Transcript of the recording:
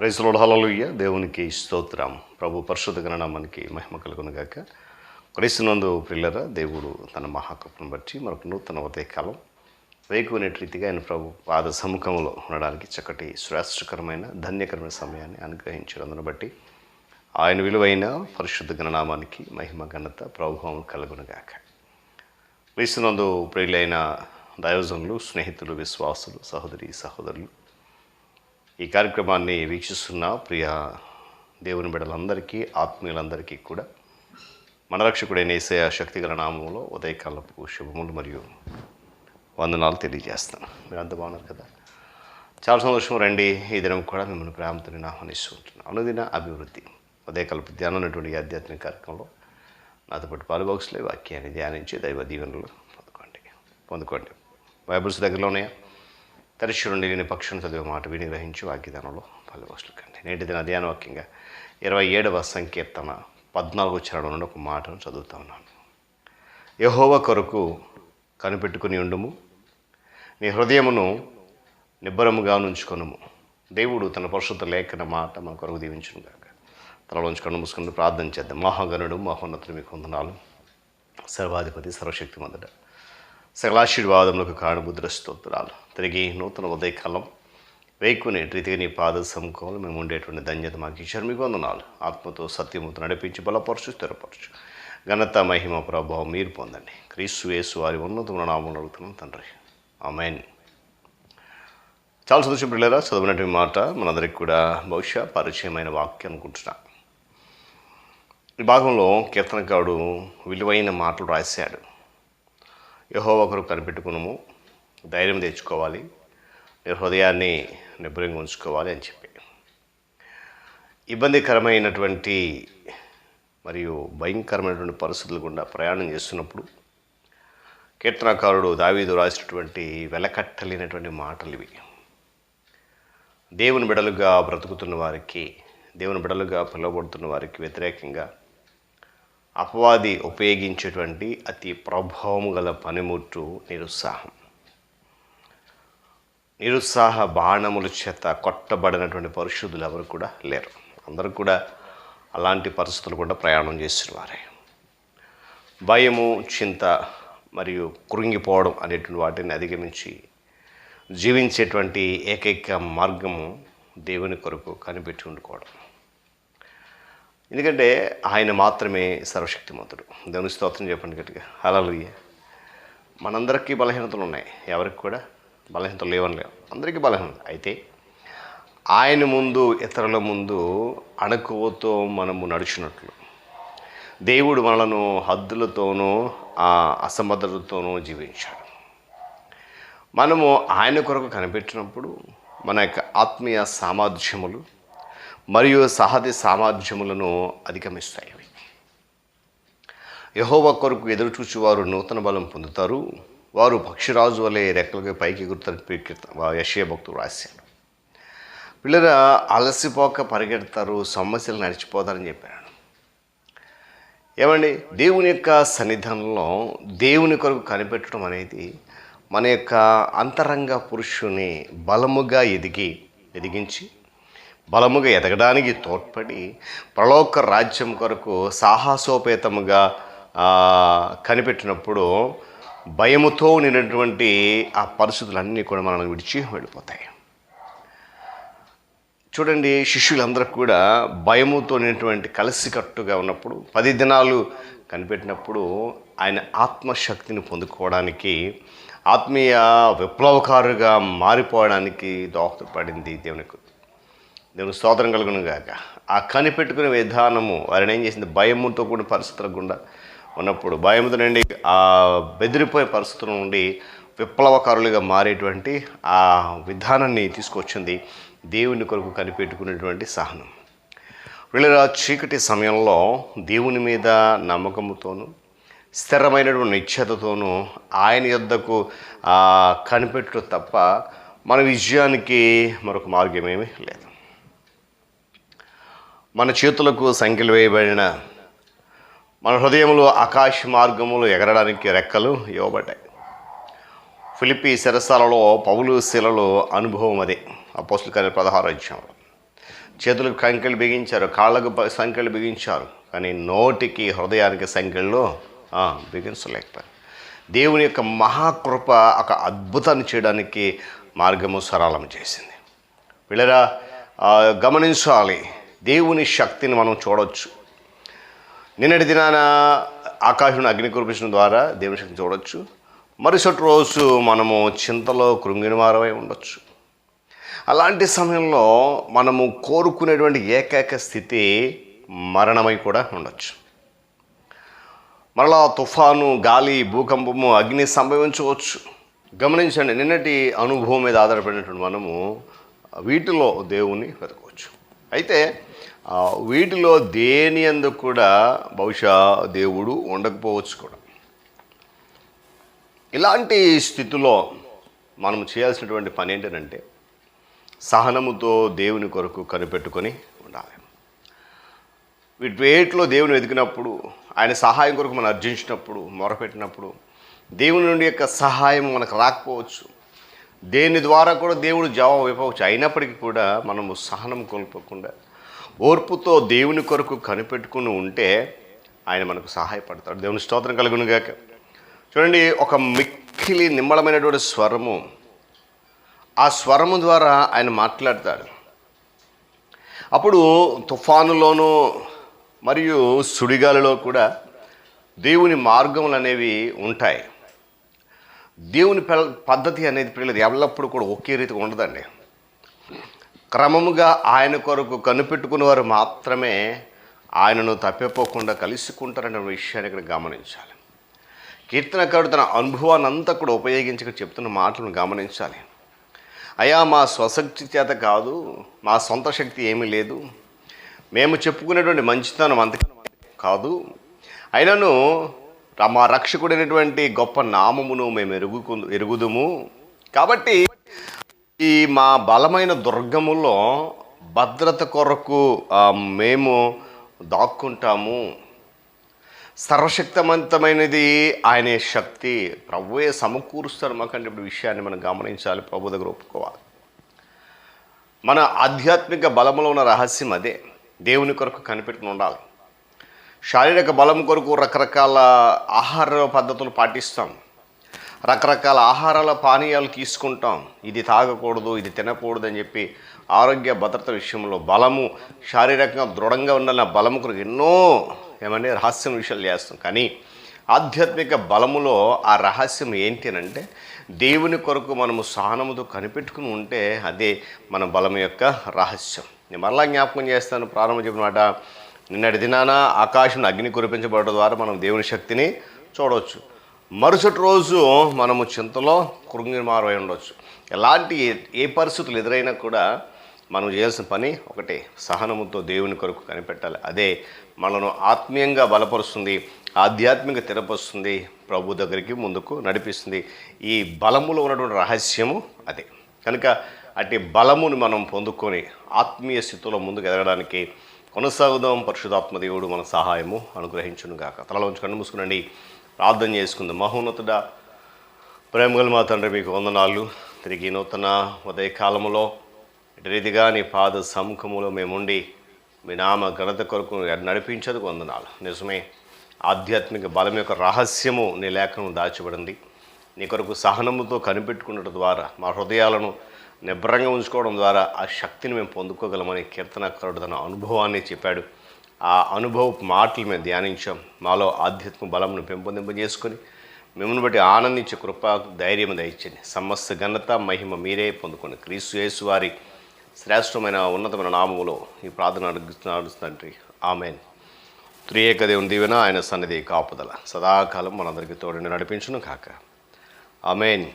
రైతులో hallelujah దేవునికి స్తోత్రం. ప్రభు పరిశుద్ధ గణనామానికి మహిమ కలుగునుగాక క్రైస్తునందు ప్రిల్లర దేవుడు తన మహాకృపను బట్టి మనకు నూతన ఉదయకాలం వేకునే రీతిగా ఆయన ప్రభు పాద సముఖంలో ఉండడానికి చక్కటి శ్రేష్టకరమైన ధన్యకరమైన సమయాన్ని అనుగ్రహించినందును బట్టి ఆయన విలువైన పరిశుద్ధ గణనామానికి మహిమ ఘనత ప్రభావం కలుగునుగాక క్రీస్తునందు ప్రియులైన దైవజనులు స్నేహితులు విశ్వాసులు సహోదరి సహోదరులు ఈ కార్యక్రమాన్ని వీక్షిస్తున్న ప్రియ దేవుని బిడ్డలందరికీ ఆత్మీయులందరికీ కూడా మన రక్షకుడైన ఏసయ శక్తిగల నామంలో ఉదయకాలపు శుభములు మరియు వందనాలు తెలియజేస్తాను. మీరు అంత బాగున్నారు కదా? చాలా సంతోషం రండి. ఈ దినం కూడా మిమ్మల్ని ప్రేమతో నేను ఆహ్వానిస్తుంటున్నాను. అనుదిన అభివృద్ధి ఉదయకాలపు ధ్యానం అనేటువంటి ఆధ్యాత్మిక కార్యక్రమంలో నాతో పాటు పాలుబాక్స్లో వాక్యాన్ని ధ్యానించి దైవ దీవెనలు పొందుకోండి. పొందుకోండి. బైబుల్స్ దగ్గరలో ఉన్నాయా లేని పక్షం చదివే మాట విని గ్రహించి వాగ్యదానంలో పాలుబాక్స్లు నేటి దిన ధ్యాన వాక్యంగా ఇరవై ఏడవ సంకీర్తన పద్నాలుగు చరణం నుండి ఒక మాటను చదువుతా ఉన్నాను. యహోవ కొరకు కనిపెట్టుకుని ఉండుము. నీ హృదయమును నిబ్బరముగా ఉంచుకొనుము దేవుడు తన పరిశుద్ధ లేఖన మాట మన కొరకు దీవించును కాక తలలోంచి కన్ను మూసుకుని ప్రార్థన చేద్దాం. మహాగణుడు మహోన్నతుడు మీకు వందనాలు. సర్వాధిపతి సర్వశక్తి మొదట సకలాశీర్వాదములకు కారణబుద్ర స్తోత్రాలు. తిరిగి నూతన ఉదయకాలం వేకునే రీతిగా నీ పాద సముఖంలో మేము ఉండేటువంటి ధన్యత మాకు ఇచ్చారు. మీకు వందనాలు. ఆత్మతో సత్యముతో నడిపించి బలపరచు స్థిరపరచు. ఘనత మహిమ ప్రభావం మీరు పొందండి. క్రీస్తు యేసు వారి ఉన్నతమైన నామం అడుగుతున్నాం తండ్రి. ఆమెన్. చాలా సంతోషం పిల్లరా చదివినటువంటి మాట మనందరికి కూడా బహుశా పరిచయమైన వాక్యం అనుకుంటున్నా. ఈ భాగంలో కీర్తనకారుడు విలువైన మాటలు రాశాడు. యహో ఒకరు కనిపెట్టుకున్నాము ధైర్యం తెచ్చుకోవాలి నీ హృదయాన్ని నిబ్బరంగా ఉంచుకోవాలి అని చెప్పి. ఇబ్బందికరమైనటువంటి మరియు భయంకరమైనటువంటి పరిస్థితులు గుండా ప్రయాణం చేస్తున్నప్పుడు కీర్తనకారుడు దావీదు రాసినటువంటి వెలకట్టలేనటువంటి మాటలు ఇవి. దేవుని బిడలుగా బ్రతుకుతున్న వారికి దేవుని బిడలుగా పిలువబడుతున్న వారికి వ్యతిరేకంగా అపవాది ఉపయోగించేటువంటి అతి ప్రభావం గల పనిముట్టు నిరుత్సాహం. నిరుత్సాహ బాణముల చేత కొట్టబడినటువంటి పరిశుద్ధులు ఎవరు కూడా లేరు. అందరూ కూడా అలాంటి పరిస్థితులు కూడా ప్రయాణం చేసిన వారే భయము చింత మరియు కృంగిపోవడం అనేటువంటి వాటిని అధిగమించి జీవించేటువంటి ఏకైక మార్గము దేవుని కొరకు కనిపెట్టి ఉండుకోవడం. ఎందుకంటే ఆయన మాత్రమే సర్వశక్తిమంతుడు. దేవుని స్తోత్రం చెప్పండి గట్టిగా. హలలుయ్య మనందరికీ బలహీనతలు ఉన్నాయి. ఎవరికి కూడా? బలహీనతలు లేవని లేవు. అందరికీ బలహీనత అయితే ఆయన ముందు ఇతరుల ముందు అణకువతో మనము నడిచినట్లు. దేవుడు మనలను హద్దులతోనూ ఆ అసమర్థతతోనూ జీవించాడు. మనము ఆయన కొరకు కనిపెట్టినప్పుడు మన యొక్క ఆత్మీయ సామర్థ్యములు మరియు సహజ సామర్థ్యములను అధిగమిస్తాయి. యహోవ కొరకు ఎదురుచూచువారు నూతన బలం పొందుతారు. వారు పక్షిరాజు వలె రెక్కలకి పైకి ఎగురుతారు యశయ భక్తుడు రాశాడు. పిల్లలు అలసిపోక పరిగెడతారు సమస్యలు నడిచిపోతారని చెప్పాడు. ఏమండి? దేవుని యొక్క సన్నిధానంలో దేవుని కొరకు కనిపెట్టడం అనేది మన యొక్క అంతరంగ పురుషుని బలముగా ఎదిగి ఎదిగించి బలముగా ఎదగడానికి తోడ్పడి ప్రలోక రాజ్యం కొరకు సాహసోపేతముగా కనిపెట్టినప్పుడు భయముతో నిన్నటువంటి ఆ పరిస్థితులన్నీ కూడా మనల్ని విడిచి వెళ్ళిపోతాయి. చూడండి శిష్యులందరూ కూడా భయముతో నిన్నటువంటి కలిసికట్టుగా ఉన్నప్పుడు పది దినాలు కనిపెట్టినప్పుడు ఆయన ఆత్మశక్తిని పొందుకోవడానికి ఆత్మీయ విప్లవకారుగా మారిపోవడానికి దోహదపడింది దేవునికి. దేవుని స్తోత్రం కలుగునుగాక. ఆ కనిపెట్టుకునే విధానము వారిని ఏం చేసింది? భయముతో కూడిన పరిస్థితుల గుండా ఉన్నప్పుడు భయంతో నుండి ఆ బెదిరిపోయే పరిస్థితుల నుండి విప్లవకారులుగా మారేటువంటి ఆ విధానాన్ని తీసుకొచ్చింది దేవుని కొరకు కనిపెట్టుకునేటువంటి సహనం. వీళ్ళ చీకటి సమయంలో దేవుని మీద నమ్మకముతోనూ స్థిరమైనటువంటి నిశ్చయతతోనూ ఆయన యొద్దకు కనిపెట్టడం తప్ప మన విజయానికి మరొక మార్గమేమీ లేదు. మన చేతులకు సంఖ్యలు వేయబడిన మన హృదయంలో ఆకాశ మార్గములు ఎగరడానికి రెక్కలు ఇవ్వబడ్డాయి. ఫిలిపి శిరసాలలో పౌలు శిలలో అనుభవం అదే. అపోస్తుల కార్య పదహారు అధ్యాయంలో చేతులకు సంఖ్యలు బిగించారు కాళ్ళకు సంఖ్యలు బిగించారు కానీ నోటికి హృదయానికి సంఖ్యలు బిగించలేకపోయారు. దేవుని యొక్క మహాకృప ఒక అద్భుతాన్ని చేయడానికి మార్గము సరళం చేసింది. వీళ్ళరా గమనించాలి. దేవుని శక్తిని మనం చూడవచ్చు నిన్నటి దినాన ఆకాశం అగ్ని కురిపించడం ద్వారా దేవుని చూడవచ్చు మరుసటి రోజు మనము చింతలో కృంగిన వారమై ఉండొచ్చు. అలాంటి సమయంలో మనము కోరుకునేటువంటి ఏకైక స్థితి మరణమై కూడా ఉండొచ్చు. మరలా తుఫాను గాలి భూకంపము అగ్ని సంభవించవచ్చు. గమనించండి నిన్నటి అనుభవం మీద ఆధారపడినటువంటి మనము వీటిలో దేవుణ్ణి వెతకవచ్చు. అయితే వీటిలో దేని అందుకు కూడా బహుశా దేవుడు ఉండకపోవచ్చు కూడా. ఇలాంటి స్థితిలో మనం చేయాల్సినటువంటి పని ఏంటంటే సహనముతో దేవుని కొరకు కనిపెట్టుకొని ఉండాలి. వీటి వేటిలో దేవుని వెతికినప్పుడు ఆయన సహాయం కొరకు మనం అర్జించినప్పుడు మొరపెట్టినప్పుడు దేవుని నుండి యొక్క సహాయం మనకు రాకపోవచ్చు. దేని ద్వారా కూడా దేవుడు జవాబు ఇవ్వవచ్చు అయినప్పటికీ కూడా మనము సహనం కోల్పోకుండా ఓర్పుతో దేవుని కొరకు కనిపెట్టుకుని ఉంటే ఆయన మనకు సహాయపడతాడు. దేవుని స్తోత్రం కలుగునుగాక చూడండి ఒక మిక్కిలి నిమ్మలమైనటువంటి స్వరము. ఆ స్వరము ద్వారా ఆయన మాట్లాడతాడు. అప్పుడు తుఫానులోనూ మరియు సుడిగాలిలో కూడా దేవుని మార్గములు అనేవి ఉంటాయి. దేవుని పె- పద్ధతి అనేది పిల్లలు ఎల్లప్పుడూ కూడా ఒకే రీతిగా ఉండదండి. క్రమముగా ఆయన కొరకు కనిపెట్టుకున్న వారు మాత్రమే ఆయనను తప్పిపోకుండా కలుసుకుంటారనే విషయాన్ని ఇక్కడ గమనించాలి. కీర్తనకారుడు తన అనుభవాన్ని అంతా కూడా ఉపయోగించక చెప్తున్న మాటలను గమనించాలి. అయ్యా మా స్వశక్తి చేత కాదు మా సొంత శక్తి ఏమీ లేదు. మేము చెప్పుకునేటువంటి మంచితనం అంత కాదు. అయినను మా రక్షకుడైనటువంటి గొప్ప నామమును మేము ఎరుగుకు ఎరుగుదుము. కాబట్టి ఈ మా బలమైన దుర్గములో భద్రత కొరకు మేము దాక్కుంటాము. సర్వశక్తివంతమైనది ఆయనే శక్తి. ప్రభువే సమకూరుస్తారు మాకంటే ఇప్పుడు విషయాన్ని మనం గమనించాలి ప్రభు దగ్గర ఒప్పుకోవాలి. మన ఆధ్యాత్మిక బలములో ఉన్న రహస్యం అదే. దేవుని కొరకు కనిపెట్టుకుని ఉండాలి. శారీరక బలం కొరకు రకరకాల ఆహార పద్ధతులు పాటిస్తాం. రకరకాల ఆహారాల పానీయాలు తీసుకుంటాం. ఇది తాగకూడదు ఇది తినకూడదు అని చెప్పి ఆరోగ్య భద్రత విషయంలో బలము శారీరకంగా దృఢంగా ఉన్న బలము కొరకు ఎన్నో ఏమనే రహస్యం విషయాలు చేస్తాం. కానీ ఆధ్యాత్మిక బలములో ఆ రహస్యం ఏంటి అని అంటే దేవుని కొరకు మనము సహనముతో కనిపెట్టుకుని ఉంటే అదే మన బలం యొక్క రహస్యం. నేను మరలా జ్ఞాపకం చేస్తాను ప్రారంభం చెప్పినమాట నిన్నటి దినాన ఆకాశం అగ్ని కురిపించబడడం ద్వారా మనం దేవుని శక్తిని చూడవచ్చు. మరుసటి రోజు మనము చింతలో కృంగిమారై ఉండవచ్చు ఎలాంటి ఏ- పరిస్థితులు ఎదురైనా కూడా మనం చేయాల్సిన పని ఒకటే సహనముతో దేవుని కొరకు కనిపెట్టాలి. అదే మనను ఆత్మీయంగా బలపరుస్తుంది ఆధ్యాత్మిక తెరపరుస్తుంది ప్రభు దగ్గరికి ముందుకు నడిపిస్తుంది. ఈ బలములో ఉన్నటువంటి రహస్యము అదే. కనుక అట్టి బలమును మనం పొందుకొని ఆత్మీయ స్థితిలో ముందుకు ఎదగడానికి కొనసాగుదాం. పరిశుధాత్మ దేవుడు మన సహాయము అనుగ్రహించును గాక తలలో ఉంచి కన్ను మూసుకునండి. ప్రార్థన చేసుకుందాం. మహోన్నతుడ ప్రేమగల మా తండ్రి మీకు వందనాలు. తిరిగి నూతన ఉదయకాలములో ఇటు రీతిగా నీ పాద సముఖములో మేముండి మీ నామ ఘనత కొరకు నడిపించేందుకు వందనాలు. నిజమే ఆధ్యాత్మిక బలం యొక్క రహస్యము నీ లేఖనం దాచబడింది నీ కొరకు సహనముతో కనిపెట్టుకున్నట్టు ద్వారా మా హృదయాలను నిబ్రంగా ఉంచుకోవడం ద్వారా ఆ శక్తిని మేము పొందుకోగలమని కీర్తనకారుడు తన అనుభవాన్ని చెప్పాడు. ఆ అనుభవ మాటలు మేము ధ్యానించాం. మాలో ఆధ్యాత్మిక బలంను పెంపొందింపజేసుకొని మిమ్మల్ని బట్టి ఆనందించే కృప ధైర్యం దయచండి సమస్త ఘనత మహిమ మీరే పొందుకొని క్రీస్తు యేసు వారి శ్రేష్టమైన ఉన్నతమైన నామములో ఈ ప్రార్థన అడుగుతున్నాడు తండ్రి ఆమెన్. త్రియేక దేవుని దీవెన ఆయన సన్నిధి కాపుదల. సదాకాలం మనందరికీ తోడని నడిపించును కాక ఆమెన్.